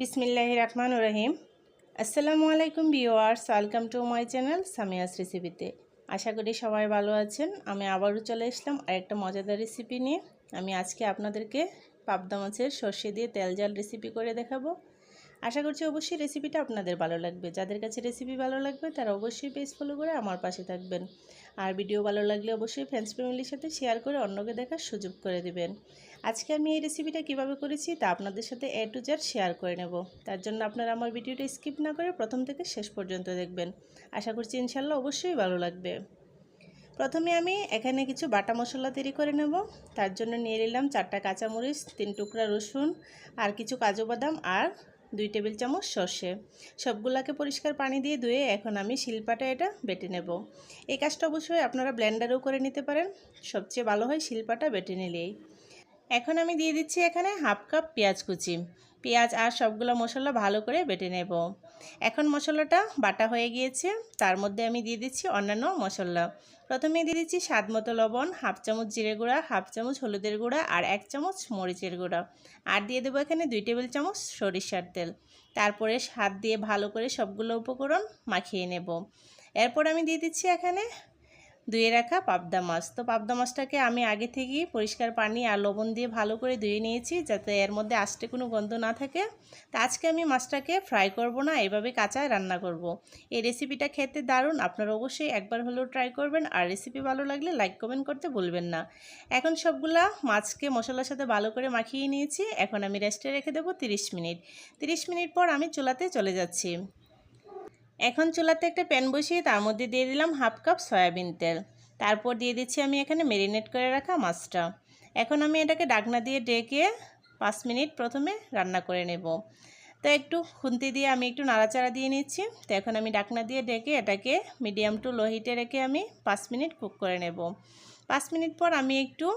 বিসমিল্লাহ রহমান রহিম। আসসালামু আলাইকুম viewers welcome to my channel Samia's রেসিপিতে। আশা করি সবাই ভালো আছেন। আমি আবারও চলে আসলাম আরেকটা মজাদার রেসিপি নিয়ে। আমি আজকে আপনাদেরকে পাবদা মাছের সর্ষে দিয়ে তেল জাল রেসিপি করে দেখাবো। আশা করছি অবশ্যই রেসিপিটা আপনাদের ভালো লাগবে। যাদের কাছে রেসিপি ভালো লাগবে, তারা অবশ্যই পেজ ফলো করে আমার পাশে থাকবেন। আর ভিডিও ভালো লাগলে অবশ্যই ফ্রেন্ডস ফ্যামিলির সাথে শেয়ার করে অন্যকে দেখার সুযোগ করে দেবেন। আজকে আমি এই রেসিপিটা কীভাবে করেছি, তা আপনাদের সাথে এ টু জেড শেয়ার করে নেব। তার জন্য আপনারা আমার ভিডিওটা স্কিপ না করে প্রথম থেকে শেষ পর্যন্ত দেখবেন। আশা করছি ইনশাল্লাহ অবশ্যই ভালো লাগবে। প্রথমে আমি এখানে কিছু বাটা মশলা তৈরি করে নেব। তার জন্য নিয়ে নিলাম চারটা কাঁচামরিচ, তিন টুকরা রসুন, আর কিছু কাজু বাদাম আর দুই টেবিল চামচ সর্ষে। সবগুলাকে পরিষ্কার পানি দিয়ে ধুয়ে এখন আমি শিলপাটা এটা বেটে নেব। এই কাজটা অবশ্যই আপনারা ব্ল্যান্ডারেও করে নিতে পারেন। সবচেয়ে ভালো হয় শিলপাটা বেটে নিলেই। এখন আমি দিয়ে দিচ্ছি এখানে হাফ কাপ পেঁয়াজ কুচি। পেঁয়াজ আর সবগুলো মশলা ভালো করে বেটে নেব। এখন মশলাটা বাটা হয়ে গিয়েছে। তার মধ্যে আমি দিয়ে দিচ্ছি অন্যান্য মশলা। প্রথমে দিয়ে দিচ্ছি স্বাদ মতো লবণ, হাফ চামচ জিরে গুঁড়া, হাফ চামচ হলুদের গুঁড়া আর এক চামচ মরিচের গুঁড়া। আর দিয়ে দেবো এখানে দুই টেবিল চামচ সরিষার তেল। তারপরে হাত দিয়ে ভালো করে সবগুলো উপকরণ মাখিয়ে নেব। এরপর আমি দিয়ে দিচ্ছি এখানে ধুয়ে রাখা পাবদা মাছ। তো পাবদা মাছটাকে আমি আগে থেকেই পরিষ্কার পানি আর লবণ দিয়ে ভালো করে ধুয়ে নিয়েছি যাতে এর মধ্যে আসতে কোনো গন্ধ না থাকে। তো আজকে আমি মাছটাকে ফ্রাই করব না, এভাবে কাঁচায় রান্না করব। এই রেসিপিটা খেতে দারুণ, আপনারা অবশ্যই একবার হলেও ট্রাই করবেন। আর রেসিপি ভালো লাগলে লাইক কমেন্ট করতে ভুলবেন না। এখন সবগুলা মাছকে মশলার সাথে ভালো করে মাখিয়ে নিয়েছি। এখন আমি রেস্টে রেখে দেবো তিরিশ মিনিট। তিরিশ মিনিট পর আমি চুলাতে চলে যাচ্ছি। এখন চুলাতে একটা প্যান বসিয়ে তার মধ্যে দিয়ে দিলাম হাফ কাপ সয়াবিন তেল। তারপর দিয়ে দিচ্ছি আমি এখানে মেরিনেট করে রাখা মাছটা। এখন আমি এটাকে ডাকনা দিয়ে ডেকে পাঁচ মিনিট প্রথমে রান্না করে নেব। তো একটু খুন্তি দিয়ে আমি একটু নাড়াচাড়া দিয়ে নিচ্ছি। তো এখন আমি ডাকনা দিয়ে ডেকে এটাকে মিডিয়াম টু লো হিটে রেখে আমি পাঁচ মিনিট কুক করে নেব। পাঁচ মিনিট পর আমি একটু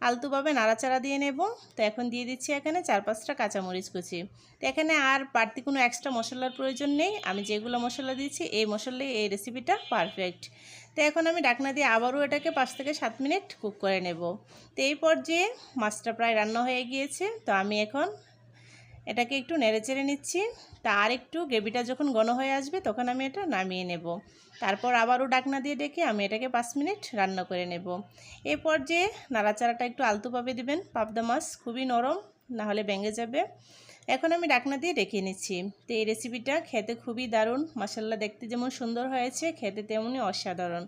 আলতুভাবে নাড়াচাড়া দিয়ে নেব। তো এখন দিয়ে দিচ্ছি এখানে চার পাঁচটা কাঁচামরিচ কুচি। তো এখানে আর বাড়তি কোনো এক্সট্রা মশলার প্রয়োজন নেই। আমি যেগুলো মশলা দিয়েছি, এই মশলাই, এই রেসিপিটা পারফেক্ট তো এখন আমি ডাকনা দিয়ে আবারও এটাকে পাঁচ থেকে সাত মিনিট কুক করে নেব। তো এই পর্যায়ে মাছটা প্রায় রান্না হয়ে গিয়েছে। তো আমি এখন এটাকে একটু নেড়ে চেড়ে নিচ্ছি। তা আর একটু গ্রেভিটা যখন ঘন হয়ে আসবে তখন আমি এটা নামিয়ে নেব। তারপর আবারও ডাকনা দিয়ে ডেকে আমি এটাকে পাঁচ মিনিট রান্না করে নেব। এই পর্যায়ে নাড়াচাড়াটা একটু আলতুভাবে দিবেন, পাবদা মাছ খুবই নরম না হলে ভেঙে যাবে। এখন আমি ডাকনা দিয়ে রেখে নিচ্ছি। তো এই রেসিপিটা খেতে খুবই দারুণ মশাল্লা দেখতে যেমন সুন্দর হয়েছে, খেতে তেমনই অসাধারণ।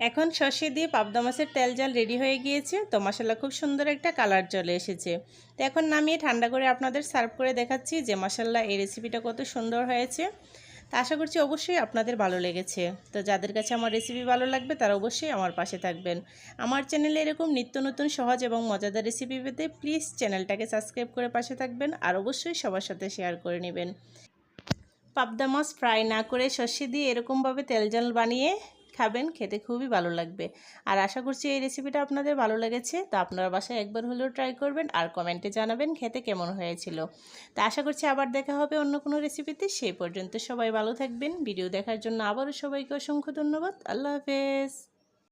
এখন সর্ষে দিয়ে পাবদা মাছের তেল জাল রেডি হয়ে গিয়েছে। তো মশলা খুব সুন্দর একটা কালার চলে এসেছে। তো এখন নামিয়ে ঠান্ডা করে আপনাদের সার্ভ করে দেখাচ্ছি যে মশাল্লা এই রেসিপিটা কত সুন্দর হয়েছে। তা আশা করছি অবশ্যই আপনাদের ভালো লেগেছে। তো যাদের কাছে আমার রেসিপি ভালো লাগবে তারা অবশ্যই আমার পাশে থাকবেন। আমার চ্যানেলে এরকম নিত্য নতুন সহজ এবং মজাদার রেসিপি পেতে প্লিজ চ্যানেলটাকে সাবস্ক্রাইব করে পাশে থাকবেন আর অবশ্যই সবার সাথে শেয়ার করে নেবেন। পাবদা মাছ ফ্রাই না করে সর্ষে দিয়ে এরকমভাবে তেল জল বানিয়ে খাবেন, খেতে খুবই ভালো লাগবে। আর আশা করছি এই রেসিপিটা আপনাদের ভালো লেগেছে। তো আপনারা বাসায় একবার হলেও ট্রাই করবেন আর কমেন্টে জানাবেন খেতে কেমন হয়েছিল। তা আশা করছি আবার দেখা হবে অন্য কোনো রেসিপিতে সেই পর্যন্ত সবাই ভালো থাকবেন। ভিডিও দেখার জন্য আবারও সবাইকে অসংখ্য ধন্যবাদ। আল্লাহ হাফেজ।